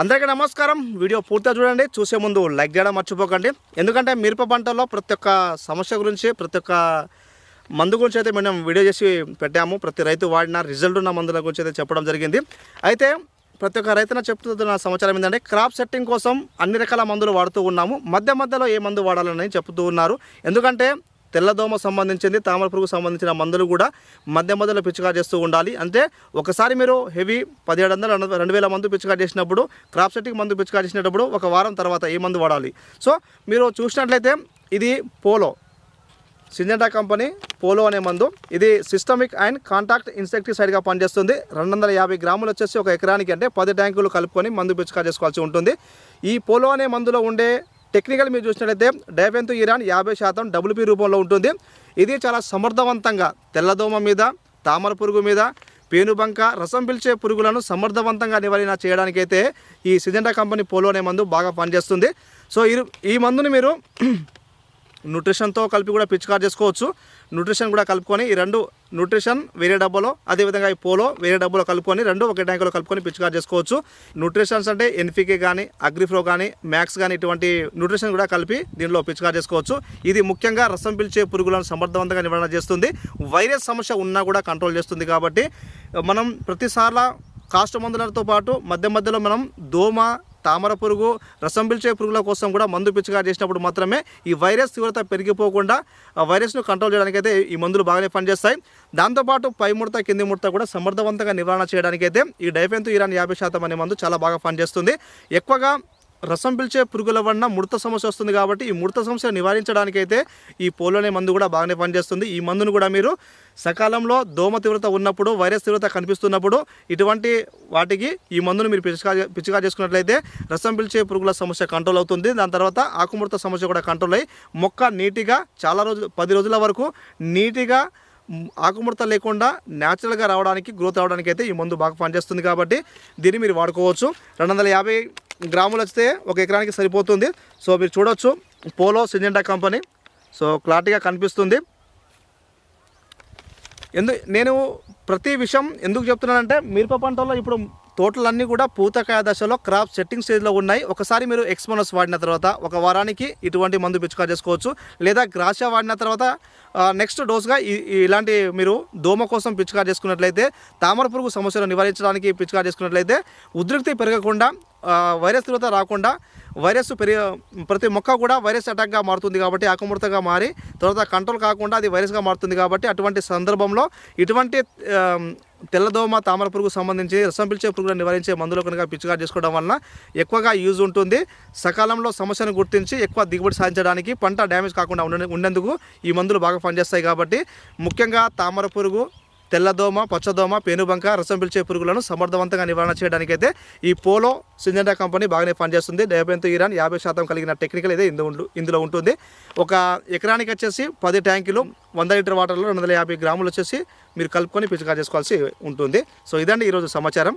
అందరికీ నమస్కారం. వీడియో పూర్తిగా చూడండి. చూసే ముందు లైక్ చేయడం మర్చిపోకండి. ఎందుకంటే మిరప పంటలో ప్రతి ఒక్క సమస్య గురించి ప్రతి ఒక్క మందు గురించి అయితే మేము వీడియో చేసి పెట్టాము. ప్రతి రైతు వాడిన రిజల్ట్ ఉన్న మందుల గురించి అయితే చెప్పడం జరిగింది. అయితే ప్రతి ఒక్క రైతున చెప్తున్న సమాచారం ఏంటంటే క్రాప్ సెట్టింగ్ కోసం అన్ని రకాల మందులు వాడుతూ ఉన్నాము. మధ్య మధ్యలో ఏ మందు వాడాలని చెప్తూ ఉన్నారు. ఎందుకంటే తెల్లదోమ సంబంధించింది తామర పురుగు సంబంధించిన మందులు కూడా మధ్య మధ్యలో పిచికారు చేస్తూ ఉండాలి. అంటే ఒకసారి మీరు హెవీ పదిహేడు వందల రెండు- వేల మందు పిచికారు చేసినప్పుడు క్రాప్ సెట్టింగ్ మందు పిచికారు చేసినప్పుడు ఒక వారం తర్వాత ఏ మందు వాడాలి? సో మీరు చూసినట్లయితే ఇది పోలో. సింజెంటా కంపెనీ పోలో అనే మందు. ఇది సిస్టమిక్ అండ్ కాంటాక్ట్ ఇన్సెక్టిసైడ్గా పనిచేస్తుంది. రెండు వందల యాభై గ్రాములు వచ్చేసి ఒక ఎకరానికి అంటే పది ట్యాంకులు కలుపుకొని మందు పిచికారు చేసుకోవాల్సి ఉంటుంది. ఈ పోలో అనే మందులో ఉండే టెక్నికల్ మీరు చూసినట్లయితే డైబెంతు ఇరాన్ యాభై శాతం డబ్ల్యూపీ రూపంలో ఉంటుంది. ఇది చాలా సమర్థవంతంగా తెల్లదోమ మీద తామర పురుగు మీద పేనుబంక రసం పిలిచే పురుగులను సమర్థవంతంగా నివారణ చేయడానికైతే ఈ సిజెండా కంపెనీ పోలో అనే మందు బాగా పనిచేస్తుంది. సో ఈ ఈ మందుని మీరు న్యూట్రిషన్తో కలిపి కూడా పిచికారు చేసుకోవచ్చు. న్యూట్రిషన్ కూడా కలుపుకొని ఈ రెండు న్యూట్రిషన్ వేరే డబ్బాలో అదేవిధంగా ఈ పోలో వేరే డబ్బాలో కలుపుకొని రెండు ఒక ట్యాంకులో కలుపుకొని పిచికారు చేసుకోవచ్చు. న్యూట్రిషన్స్ అంటే ఎన్ఫికే కానీ అగ్రిఫ్లో కానీ మ్యాక్స్ కానీ ఇటువంటి న్యూట్రిషన్ కూడా కలిపి దీనిలో పిచికారు చేసుకోవచ్చు. ఇది ముఖ్యంగా రసం పిలిచే పురుగులను సమర్థవంతంగా నివారణ చేస్తుంది. వైరస్ సమస్య ఉన్నా కూడా కంట్రోల్ చేస్తుంది కాబట్టి మనం ప్రతిసార్లు కాస్ట్ మందులతో పాటు మధ్య మధ్యలో మనం దోమ తామర పురుగు రసం పిలిచే పురుగుల కోసం కూడా మందు పిచ్చిగా చేసినప్పుడు మాత్రమే ఈ వైరస్ తీవ్రత పెరిగిపోకుండా ఆ వైరస్ను కంట్రోల్ చేయడానికైతే ఈ మందులు బాగానే పనిచేస్తాయి. దాంతోపాటు పై ముడత కింది ముడత కూడా సమర్థవంతంగా నివారణ చేయడానికైతే ఈ డైఫెన్తు ఇరాన్ యాభై శాతం అనే మందు చాలా బాగా పనిచేస్తుంది. ఎక్కువగా రసం పిలిచే పురుగుల వలన ముడత సమస్య వస్తుంది కాబట్టి ఈ ముడత సమస్య నివారించడానికైతే ఈ పోలోనే మందు కూడా బాగానే పనిచేస్తుంది. ఈ మందును కూడా మీరు సకాలంలో దోమ తీవ్రత ఉన్నప్పుడు వైరస్ తీవ్రత కనిపిస్తున్నప్పుడు ఇటువంటి వాటికి ఈ మందును మీరు పిచ్చిగా పిచ్చిగా చేసుకున్నట్లయితే రసం పిలిచే పురుగుల సమస్య కంట్రోల్ అవుతుంది. దాని తర్వాత ఆకుముడత సమస్య కూడా కంట్రోల్ అయ్యి మొక్క నీటిగా చాలా రోజులు పది రోజుల వరకు నీటిగా ఆకుముడత లేకుండా న్యాచురల్గా రావడానికి గ్రోత్ రావడానికి అయితే ఈ మందు బాగా పనిచేస్తుంది కాబట్టి దీన్ని మీరు వాడుకోవచ్చు. రెండు వందల యాభై గ్రాములు వస్తే ఒక ఎకరానికి సరిపోతుంది. సో మీరు చూడొచ్చు పోలో సింజెండా కంపెనీ. సో క్లారిటీగా కనిపిస్తుంది. ఎందు నేను ప్రతి విషయం ఎందుకు చెప్తున్నానంటే మిరప పంటలో ఇప్పుడు తోటలన్నీ కూడా పూతకాయ దశలో క్రాప్ సెట్టింగ్ స్టేజ్లో ఉన్నాయి. ఒకసారి మీరు ఎక్స్మోనస్ వాడిన తర్వాత ఒక వారానికి ఇటువంటి మందు పిచ్చుకా చేసుకోవచ్చు. లేదా గ్రాషా వాడిన తర్వాత నెక్స్ట్ డోస్గా ఇలాంటి మీరు దోమ కోసం పిచ్చుకా చేసుకున్నట్లయితే తామర పురుగు సమస్యలు నివారించడానికి పిచ్చుకా చేసుకున్నట్లయితే ఉద్రిక్తి పెరగకుండా వైరస్ తీవ్రత రాకుండా వైరస్ పెరిగి ప్రతి మొక్క కూడా వైరస్ అటాక్గా మారుతుంది కాబట్టి ఆకుముడతగా మారి తర్వాత కంట్రోల్ కాకుండా అది వైరస్గా మారుతుంది కాబట్టి అటువంటి సందర్భంలో ఇటువంటి తెల్లదోమ తామర పురుగు సంబంధించి రసం పిలిచే పురుగులను నివారించే మందులు కనుక పిచ్చుగా చేసుకోవడం వలన ఎక్కువగా యూజ్ ఉంటుంది. సకాలంలో సమస్యను గుర్తించి ఎక్కువ దిగుబడి సాధించడానికి పంట డ్యామేజ్ కాకుండా ఉండే ఉండేందుకు ఈ మందులు బాగా పనిచేస్తాయి కాబట్టి ముఖ్యంగా తామర పురుగు తెల్లదోమ పచ్చదోమ పేనుబంక రసం పిలిచే పురుగులను సమర్థవంతంగా నివారణ చేయడానికైతే ఈ పోలో సింజెండా కంపెనీ బాగానే పనిచేస్తుంది. డయాబెంతు ఇరాన్ యాభై శాతం కలిగిన టెక్నికల్ అయితే ఇందులో ఉంటుంది. ఒక ఎకరానికి వచ్చేసి పది ట్యాంకులు వంద లీటర్ వాటర్లో రెండు వందల యాభై గ్రాములు వచ్చేసి మీరు కలుపుకొని పిచికా చేసుకోవాల్సి ఉంటుంది. సో ఇదండి ఈరోజు సమాచారం.